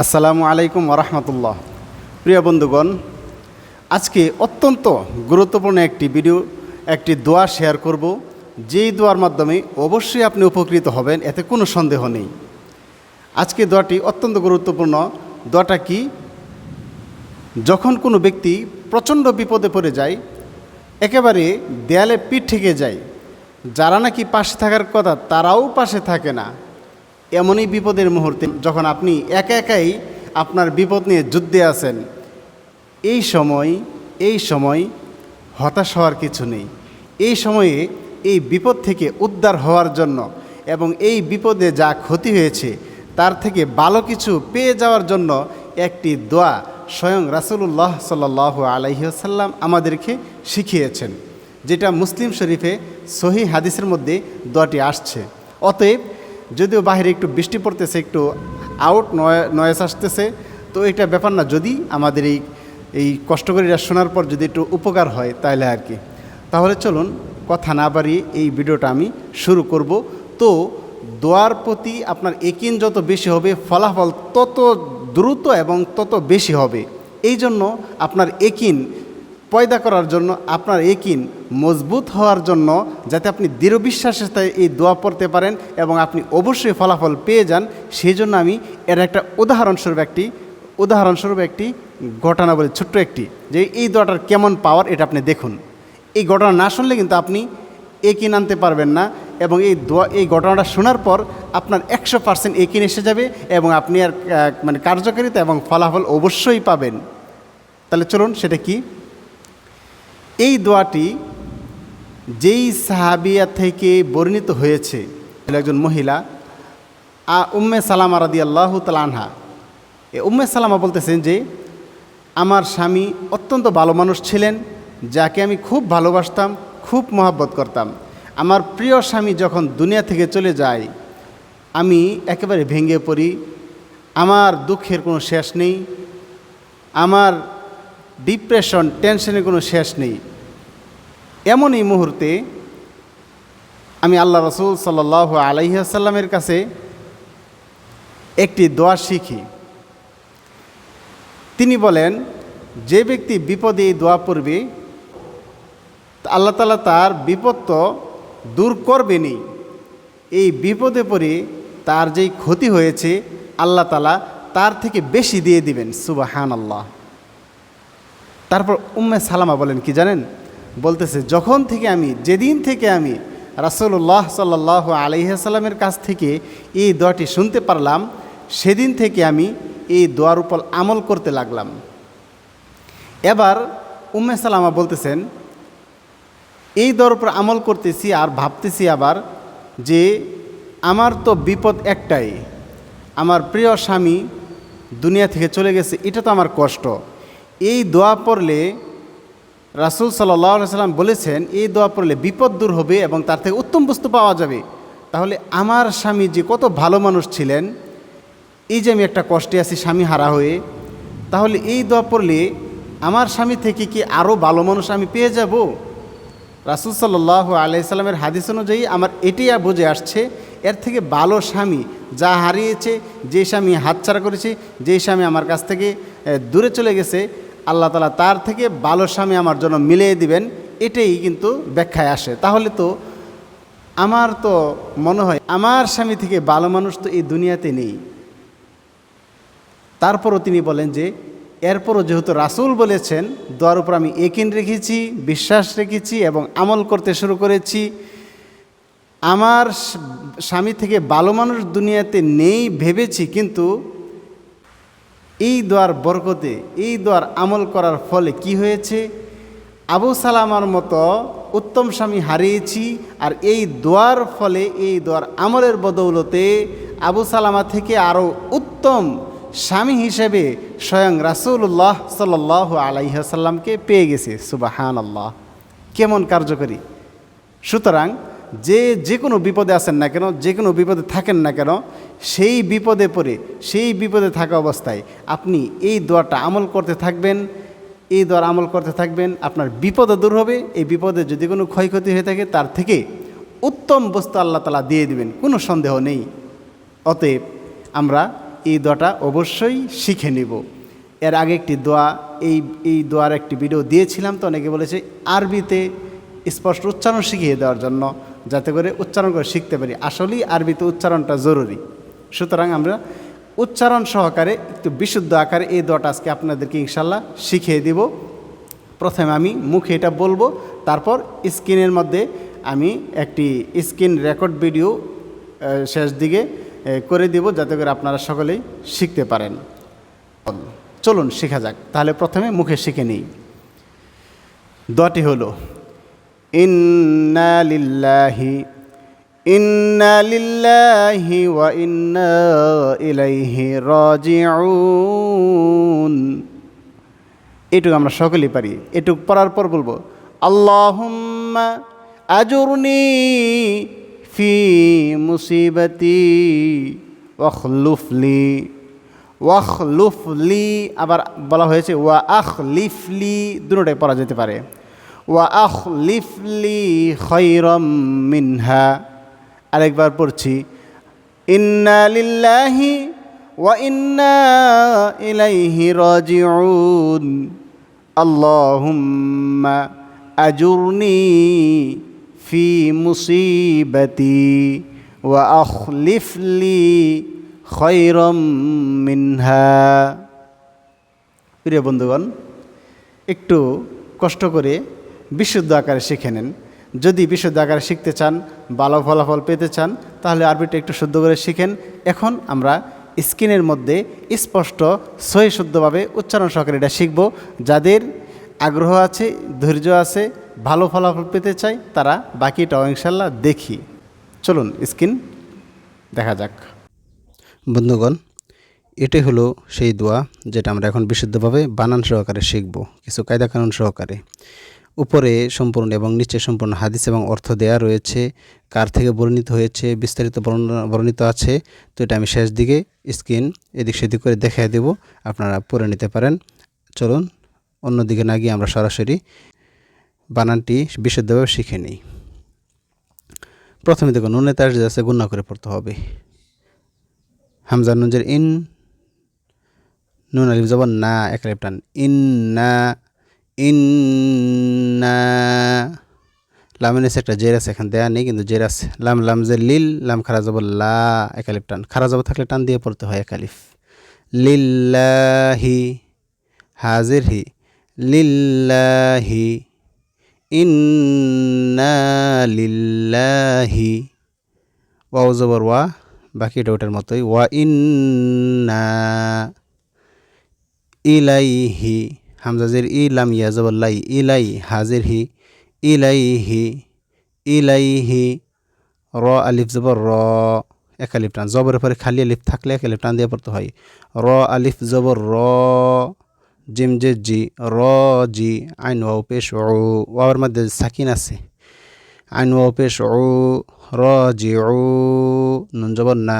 আসসালামু আলাইকুম ওরহমতুল্লাহ। প্রিয় বন্ধুগণ, আজকে অত্যন্ত গুরুত্বপূর্ণ একটি ভিডিও একটি দোয়া শেয়ার করব। যেই দোয়ার মাধ্যমে অবশ্যই আপনি উপকৃত হবেন, এতে কোনো সন্দেহ নেই। আজকে দোয়াটি অত্যন্ত গুরুত্বপূর্ণ। দোয়াটা কি? যখন কোনো ব্যক্তি প্রচণ্ড বিপদে পড়ে যায়, একেবারে দেয়ালে পিঠ থেকে যায়, যারা নাকি পাশে থাকার কথা তারাও পাশে থাকে না এমনই বিপদের মুহূর্তে যখন আপনি একা একাই আপনার বিপদ নিয়ে যুদ্ধে আছেন, এই সময় এই সময় হতাশ হওয়ার কিছু নেই। এই সময়ে এই বিপদ থেকে উদ্ধার হওয়ার জন্য এবং এই বিপদে যা ক্ষতি হয়েছে, তার থেকে ভালো কিছু পেয়ে যাওয়ার জন্য একটি দোয়া স্বয়ং রাসুলুল্লাহ সাল আলহিহাসাল্লাম আমাদেরকে শিখিয়েছেন, যেটা মুসলিম শরীফে সহি হাদিসের মধ্যে দোয়াটি আসছে। অতএব যদিও বাইরে একটু বৃষ্টি পড়তেছে, একটু আউট নয়েস আসতেছে, তো এটা ব্যাপার না। যদি আমাদের এই এই কষ্টকারীরা শোনার পর যদি একটু উপকার হয় তাহলে আর কি। তাহলে চলুন কথা না বাড়িয়ে এই ভিডিওটা আমি শুরু করব। তো দোয়ার প্রতি আপনার একিন যত বেশি হবে, ফলাফল তত দ্রুত এবং তত বেশি হবে। এই জন্য আপনার একিন পয়দা করার জন্য আপনার একিন মজবুত হওয়ার জন্য যাতে আপনি দৃঢ় বিশ্বাসের সাথে এই দোয়া পড়তে পারেন এবং আপনি অবশ্যই ফলাফল পেয়ে যান সেই জন্য আমি এর একটা উদাহরণস্বরূপ একটি উদাহরণস্বরূপ একটি ঘটনা বলে ছোট্ট একটি, যে এই দোয়াটার কেমন পাওয়ার এটা আপনি দেখুন। এই ঘটনা না শুনলে কিন্তু আপনি একিন আনতে পারবেন না এবং এই দোয়া, এই ঘটনাটা শোনার পর আপনার একশো পার্সেন্ট একিন এসে যাবে এবং আপনি আর মানে কার্যকারিতা এবং ফলাফল অবশ্যই পাবেন। তাহলে চলুন সেটা কি? এই দোয়াটি যেই সাহাবিয়া থেকে বর্ণিত হয়েছে একজন মহিলা, আ উম্মে সালামা রাদি আল্লাহ তালানহা এ উম্মে সালামা বলতেছেন যে, আমার স্বামী অত্যন্ত ভালো মানুষ ছিলেন, যাকে আমি খুব ভালোবাসতাম, খুব মহাব্বত করতাম। আমার প্রিয় স্বামী যখন দুনিয়া থেকে চলে যায়, আমি একেবারে ভেঙে পড়ি। আমার দুঃখের কোনো শেষ নেই। আমার ডিপ্রেশন, টেনশনের কোনো শেষ নেই। এমন এই মুহূর্তে আমি আল্লাহ রসুল সাল্লাহ আলাইসাল্লামের কাছে একটি দোয়া শিখি। তিনি বলেন, যে ব্যক্তি বিপদে এই দোয়া পড়বে, আল্লাহ তালা তার বিপদ তো দূর করবেনই। এই বিপদে পড়ে তার যেই ক্ষতি হয়েছে, আল্লাহ তালা তার থেকে বেশি দিয়ে দিবেন। সুবাহান আল্লাহ তারপর উম্মে সালামা বলেন কি জানেন? বলতেছে, যখন থেকে আমি, যেদিন থেকে আমি রাসুল্লাহ সাল্লাহ আলহিহাসাল্লামের কাছ থেকে এই দোয়াটি শুনতে পারলাম, সেদিন থেকে আমি এই দোয়ার উপর আমল করতে লাগলাম। এবার উম্মে সালামা বলতেছেন, এই দোয়ার উপর আমল করতেছি আর ভাবতেছি আবার যে আমার তো বিপদ একটাই। আমার প্রিয় স্বামী দুনিয়া থেকে চলে গেছে, এটা তো আমার কষ্ট। এই দোয়া পড়লে রাসুল সাল্লাহ সাল্লাম বলেছেন, এই দোয়া পড়লে বিপদ দূর হবে এবং তার থেকে উত্তম বস্তু পাওয়া যাবে। তাহলে আমার স্বামী যে কত ভালো মানুষ ছিলেন, এই যে আমি একটা কষ্টে আছি স্বামী হারা হয়ে, তাহলে এই দোয়া পড়লে আমার স্বামী থেকে কি আরও ভালো মানুষ আমি পেয়ে যাব? রাসুল সাল্লাহ আলাইসাল্লামের হাদিস অনুযায়ী আমার এটি আর বুঝে আসছে, এর থেকে ভালো স্বামী যা হারিয়েছে, যে স্বামী হাতছাড়া করেছে, যে স্বামী আমার কাছ থেকে দূরে চলে গেছে, আল্লাহ তালা তার থেকে ভালো স্বামী আমার জন্য মিলিয়ে দিবেন, এটাই কিন্তু ব্যাখ্যায় আসে। তাহলে তো আমার তো মনে হয় আমার স্বামী থেকে ভালো মানুষ তো এই দুনিয়াতে নেই। তারপরও তিনি বলেন যে, এরপরও যেহেতু রাসুল বলেছেন, দোয়ার উপর আমি একিন রেখেছি, বিশ্বাস রেখেছি এবং আমল করতে শুরু করেছি, আমার স্বামী থেকে ভালো মানুষ দুনিয়াতে নেই ভেবেছি, কিন্তু এই দোয়ার বরকতে, এই দোয়ার আমল করার ফলে কি হয়েছে? আবু সালামার মতো উত্তম স্বামী হারিয়েছি আর এই দোয়ার ফলে, এই দোয়ার আমলের বদৌলতে আবু সালামা থেকে আরও উত্তম স্বামী হিসেবে স্বয়ং রাসুল্লাহ সাল আলাইসাল্লামকে পেয়ে গেছে। সুবাহান আল্লাহ কেমন কার্যকরী? সুতরাং যে যে কোনো বিপদে আছেন না কেন যে কোনো বিপদে থাকেন না কেন, সেই বিপদে পড়ে, সেই বিপদে থাকা অবস্থায় আপনি এই দোয়াটা আমল করতে থাকবেন। এই দোয়ার আমল করতে থাকবেন, আপনার বিপদও দূর হবে। এই বিপদে যদি কোনো ক্ষয়ক্ষতি হয়ে থাকে, তার থেকে উত্তম বস্তু আল্লাহ তালা দিয়ে দিবেন, কোনো সন্দেহ নেই। অতএব আমরা এই দোয়াটা অবশ্যই শিখে নিব। এর আগে একটি দোয়া, এই এই দোয়ার একটি ভিডিও দিয়েছিলাম, তো অনেকে বলেছে আরবিতে স্পষ্ট উচ্চারণ শিখিয়ে দেওয়ার জন্য। যাতে করে উচ্চারণ করে শিখতে পারি। আসলেই আরবিতে উচ্চারণটা জরুরি। সুতরাং আমরা উচ্চারণ সহকারে একটু বিশুদ্ধ আকারে এই দোয়াটা আজকে আপনাদেরকে ইনশাল্লাহ শিখিয়ে দিব। প্রথমে আমি মুখে এটা বলব, তারপর স্ক্রিনের মধ্যে আমি একটি স্ক্রিন রেকর্ড ভিডিও শেষ দিকে করে দিব যাতে করে আপনারা সকলেই শিখতে পারেন। চলুন, শেখা যাক। তাহলে প্রথমে মুখে শিখে নিই। দটি হলো ইন্না লিল্লাহি ইন্না লিল্লাহি ওয়া ইন্না ইলাইহি রাজিউন। এটুকু আমরা সকলেই পারি, এটুকু পড়ার পর বলব, আল্লাহুম্মা আজুরনি ফি মুসিবতি ওয়াখলুফলি ওয়াখলুফলি আবার বলা হয়েছে, ওয়া আখলিফলি দুটোটাই পড়া যেতে পারে। ওয়া আখলিফলি খৈরম মিনহা। আরেকবার পড়ছি, ইন্না লিল্লাহি ওয়া ইন্না ইলাইহি রাজিউন। আল্লাহুম্মা আজুরনি ফি মুসিবতি ওয়া আখলিফলি খৈরম মিনহা। প্রিয় বন্ধুগণ, একটু কষ্ট করে বিশুদ্ধ আকারে শিখে নেন। যদি বিশুদ্ধ আকারে শিখতে চান, ভালো ফলাফল পেতে চান, তাহলে আরবিটা একটু শুদ্ধ করে শিখেন। এখন আমরা স্ক্রিনের মধ্যে স্পষ্ট, সহি শুদ্ধভাবে উচ্চারণ সহকারে এটা শিখব। যাদের আগ্রহ আছে, ধৈর্য আছে, ভালো ফলাফল পেতে চাই তারা বাকিটাও ইনশাল্লাহ দেখি। চলুন স্ক্রিন দেখা যাক। বন্ধুগণ, এটাই হলো সেই দোয়া যেটা আমরা এখন বিশুদ্ধভাবে বানান সহকারে শিখব, কিছু কায়দা কানুন সহকারে। উপরে সম্পূর্ণ এবং নিচে সম্পূর্ণ হাদিস এবং অর্থ দেয়া রয়েছে। কার থেকে বর্ণিত হয়েছে? বিস্তারিত বর্ণিত আছে। তো এটা আমি শেষ দিকে স্ক্রিন এদিক সেদিক করে দেখাই দেব। আপনারা পড়ে নিতে পারেন। চলুন অন্যদিকে না গিয়ে আমরা সরাসরি বানানটি বিশুদ্ধভাবে শিখে নিই। প্রথমে দেখুন নুনে তার আছে গুণা করে পড়তে হবে। হামজা নুনজের ইন, নুন আলিফ জবান না, এক ইন না ইন না লামের একটা জের আছে, এখানে দেয়া নেই, কিন্তু জের আছে। লাম লাম যে লিল, লাম খারা যাব লা, এক আলিফ টান। খারা যাব থাকলে টান দিয়ে পড়তে হয় এক আলিফ। লিল্লাহি হাজির হি। লিল্লাহি ইন্না লিল্লাহি। ওয়াও জবর ওয়া বাকিটা ওটার মতোই। ওয়া ইন্না ইলাইহি হামজাজের ইলাম ইয়াজবল্লাই, ইলাই হাজির হি ইলাইহি ইলাইহি র আলিফ জবর র, এক আলিফ টান। জবরের পরে খালি আলিফ থাকলে এক আলিফ টান দিয়ে পড়তে হয়। র আলিফ জবর র, জিম জে জি, র জি, আইন ওয়াও পেশ ও ওয়াওয়ার মধ্যে সাকিন আছে। আইন ওয়াও পেশ ও র জি ও নুন জবর না,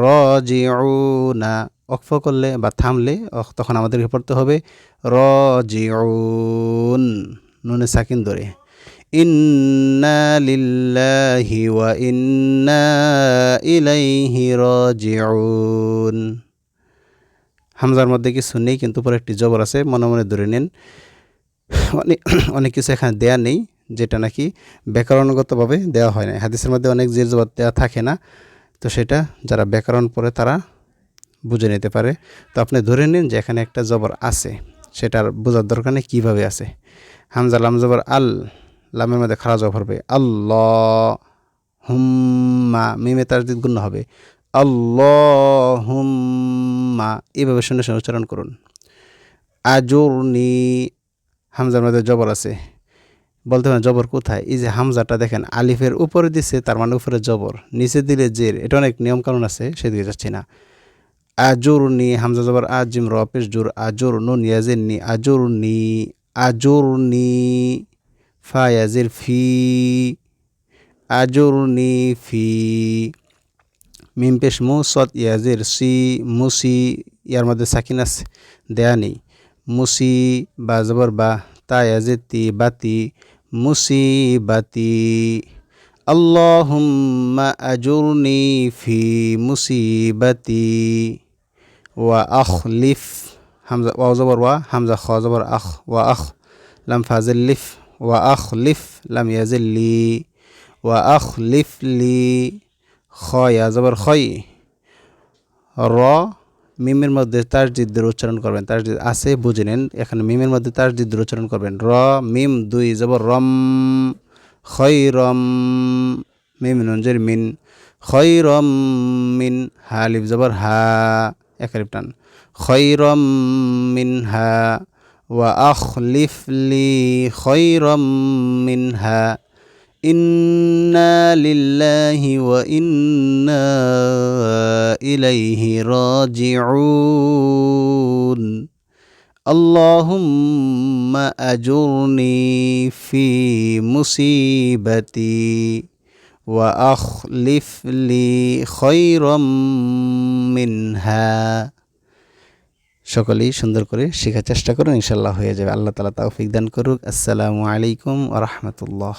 র জি ও না অক্ফ করলে বা থামলে তখন আমাদেরকে পড়তে হবে। র জি নুনে সাকিন ধরে। ইন্না ওয়া ইন্না ইলাইহি হামজার মধ্যে কিছু নেই, কিন্তু পরে একটি জবর আছে, মনে মনে ধরে নিন। অনেক অনেক কিছু এখানে দেয়া নেই, যেটা নাকি ব্যাকরণগতভাবে দেওয়া হয় না হাদিসের মধ্যে অনেক জের জবর দেওয়া থাকে না। তো সেটা যারা ব্যাকরণ পড়ে তারা বুঝে নিতে পারে। তো আপনি ধরে নিন যে এখানে একটা জবর আছে, সেটার বোঝার দরকার নেই কীভাবে আছে। হামজা লাম জবর আল, লামের মধ্যে খারা জবর হবে। আল্লাহ হুম্মা মিমে তার গুণ হবে। আল্লাহ হুম্মা এইভাবে শুনে শুনে উচ্চারণ করুন। আজুরনি, হামজার মধ্যে জবর আছে। বলতে পারেন জবর কোথায়? এই যে হামজাটা দেখেন, আলিফের উপরে দিছে, তার মানে উপরে জবর। নিচে দিলে জের, এটা অনেক নিয়মকানুন আছে, সেদিকে যাচ্ছি না। আজুরনি হামজা জবর আজিম রপেশ জুর আজুর, নুন ইয়াজির নি আজুরনি আজুরনি ফা ইয়াজির ফি আজুরনি ফি। মিম পেশ মু সৎ ইয়াজির সি, মুসি, ইয়ার মধ্যে সাকিন আছে, দেয়া নেই। মুসি বা জবর বা, তা তি বাতি মুসিবাতি আল্লাহুম্মা আজুরনি ফি মুসিবাতি ওয়া আখ লিফ হামজা ওয়াও জবর ওয়া হামজা খ জবর আখ ওয়া আখ লাম ফাজিল লিফ ওয়া আখ লিফ লাম ইয়াজিল লি ওয়া আখ লিফ লি খ র, মিমের মধ্যে তাসদিদের উচ্চারণ করবেন তাসদিদ আছে, বুঝে নেন, এখানে মিমের মধ্যে তাসদিদের উচ্চারণ করবেন, র, মিম, দুই, জবর, রম, খই, রম, মিম নঞ্জের মিন, খই, রম, মিন, হা, লিফ, জবর, হা একালিপ টান খই রম মিন হা ওয়া আখ লিফ লি খই রম মিন হা إنا لله وإنا إليه راجعون اللهم أجرني في مصيبتي وأخلف لي خيرا منها সকলেই সুন্দর করে শেখার চেষ্টা করুন ইনশাল্লাহ হয়ে যাবে আল্লাহ তালা তৌফিক দান করুক আসসালামু আলাইকুম ওরহমতুল্লাহ